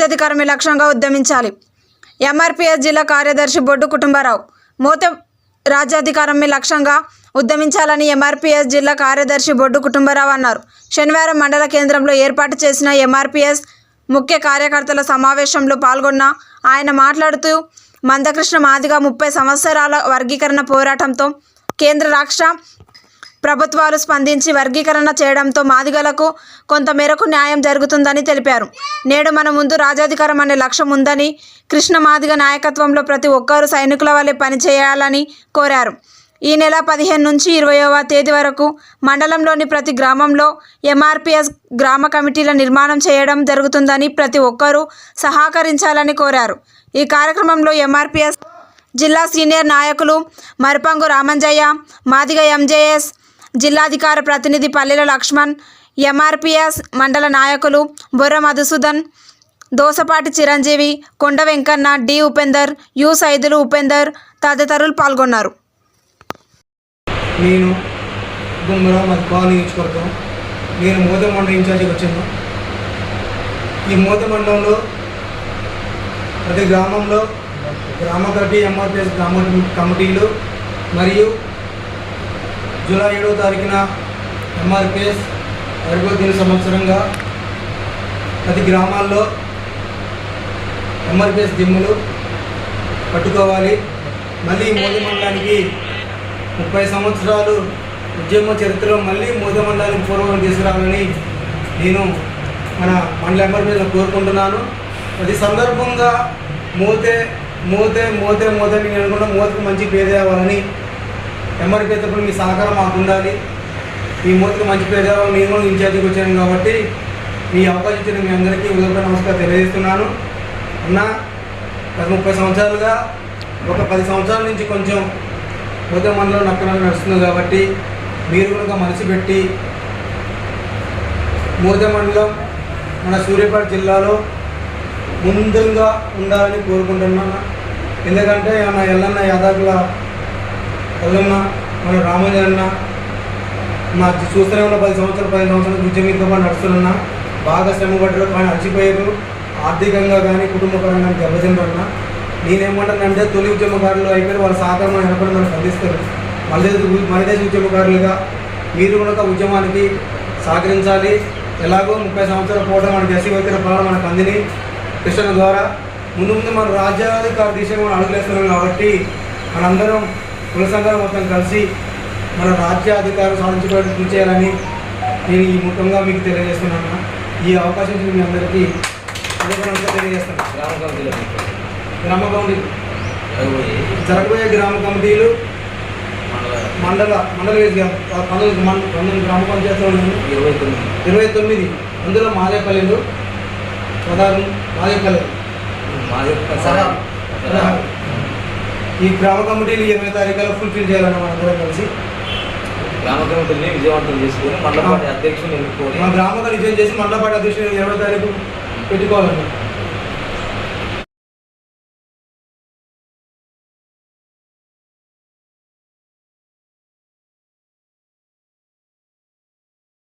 రాజ్యాధికారమే లక్ష్యంగా ఉద్యమించాలి. ఎంఆర్పిఎస్ జిల్లా కార్యదర్శి బొడ్డు కుటుంబరావు మోత రాజ్యాధికారమే లక్ష్యంగా ఉద్యమించాలని ఎంఆర్పిఎస్ జిల్లా కార్యదర్శి బొడ్డు కుటుంబరావు అన్నారు. శనివారం మండల కేంద్రంలో ఏర్పాటు చేసిన ఎంఆర్పిఎస్ ముఖ్య కార్యకర్తల సమావేశంలో పాల్గొన్న ఆయన మాట్లాడుతూ మందకృష్ణ మాదిగా ముప్పై సంవత్సరాల వర్గీకరణ పోరాటంతో కేంద్ర రాష్ట్ర ప్రభుత్వాలు స్పందించి వర్గీకరణ చేయడంతో మాదిగలకు కొంతమేరకు న్యాయం జరుగుతుందని తెలిపారు. నేడు మన ముందు రాజాధికారం అనే లక్ష్యం ఉందని కృష్ణ మాదిగ నాయకత్వంలో ప్రతి ఒక్కరూ సైనికుల వల్లే పనిచేయాలని కోరారు. ఈ నెల పదిహేను నుంచి ఇరవయవ తేదీ వరకు మండలంలోని ప్రతి గ్రామంలో ఎంఆర్పిఎస్ గ్రామ కమిటీల నిర్మాణం చేయడం జరుగుతుందని ప్రతి ఒక్కరూ సహకరించాలని కోరారు. ఈ కార్యక్రమంలో ఎంఆర్పిఎస్ జిల్లా సీనియర్ నాయకులు మరిపంగు రామంజయ్య మాదిగ ఎంజేఎస్ జిల్లాధికార ప్రతినిధి పల్లెల లక్ష్మణ్ ఎంఆర్పిఎస్ మండల నాయకులు బొర్ర మధుసూదన్ దోసపాటి చిరంజీవి కొండ వెంకన్న డి ఉపేందర్ యు సైదులు ఉపేందర్ తదితరులు పాల్గొన్నారు. నేను గుమ్మరావు కాలనీ నియోజకవర్గం. నేను మోద మండలం ఇన్ఛార్జికి వచ్చాను. ఈ మోద మండలంలో ప్రతి గ్రామంలో గ్రామ కమిటీ ఎంఆర్పిఎస్ గ్రామ కమిటీలు మరియు జూలై ఏడవ తారీఖున ఎంఆర్పిఎస్ అరవై దిన సంవత్సరంగా ప్రతి గ్రామాల్లో ఎంఆర్పిఎస్ జిమ్ములు పట్టుకోవాలి. మళ్ళీ మోదీ మండలానికి ముప్పై సంవత్సరాలు ఉద్యమ చరిత్రలో మళ్ళీ మోదీ మండలానికి పూర్వం తీసుకురావాలని నేను మన మండల ఎంఆర్పీలో కోరుకుంటున్నాను. ప్రతి సందర్భంగా మోతే మోతే మోతే మోతే అని నేను అనుకున్న మోతకు మంచి పేరు తేవాలని ఎంఆర్పీ మీ సహకారం మాకు ఉండాలి. ఈ మూర్తికి మంచి పేరు నేను కూడా ఇన్ఛార్జికి వచ్చాను కాబట్టి మీ అవకాశం ఇచ్చిన మీ అందరికీ ఉదయ నమస్కారం తెలియజేస్తున్నాను. అన్న గత ముప్పై సంవత్సరాలుగా ఒక పది సంవత్సరాల నుంచి కొంచెం ఉదయం మండలం నక్కన నడుస్తుంది కాబట్టి మీరు కనుక మనసు పెట్టి మోద మండలం మన సూర్యాపేట జిల్లాలో ముందుగా ఉండాలని కోరుకుంటున్నాను. ఎందుకంటే మన ఎల్లన్న యాదవుల ఎల్లన్న మన రామజన్న మా చూస్తూనే ఉన్న పది సంవత్సరాలు పది సంవత్సరాలు విద్య మీద కూడా నడుస్తున్నా బాగా శ్రమ పడ్డారు కానీ అలసిపోయారు. ఆర్థికంగా కానీ కుటుంబపరంగా కానీ దెబ్బతింటున్నా నేనేమంటానంటే తొలి ఉద్యమకారులు అయిపోయి వాళ్ళ సహకారం ఎనపడి మనకు అందిస్తారు. మళ్ళీ మరిదేశ ఉద్యమకారులుగా మీరు కూడా ఉద్యమానికి సహకరించాలి. ఎలాగో ముప్పై సంవత్సరాల పూట మనకి ఎస్సీ వ్యక్తుల పాలన మనకు అందిని. కృష్ణ ద్వారా ముందు ముందు మన రాజ్యాధికార దిశగా మనం అడుగులేస్తున్నాం కాబట్టి మనందరం కుల సంఘాలు మొత్తం కలిసి మన రాజ్యాధికారం సాధించుకోవడానికి కృషి చేయాలని నేను ఈ ముఖంగా మీకు తెలియజేస్తున్నాను. ఈ అవకాశం మీ అందరికీ తెలియజేస్తాను. గ్రామ కమిటీలో గ్రామ కమిటీ. జరగబోయే గ్రామ కమిటీలు మండల మండల పంతొమ్మిది గ్రామ పంచాయతీలు. ఇరవై తొమ్మిది. ఇరవై తొమ్మిది. అందులో మాదేపల్లిలు పదహారు మాదేపల్లి. మా ఈ గ్రామ కమిటీలు ఇరవై తారీఖులో ఫుల్ఫిల్ చేయాలన్న మన అందరం కలిసి గ్రామ కమిటీని విజయవంతం చేసుకుని మండల పార్టీ అధ్యక్షుని ఎన్నుకొని మన గ్రామ విజయం చేసి మండలపాటి అధ్యక్షుడు ఇరవై తారీఖు పెట్టుకోవాలన్న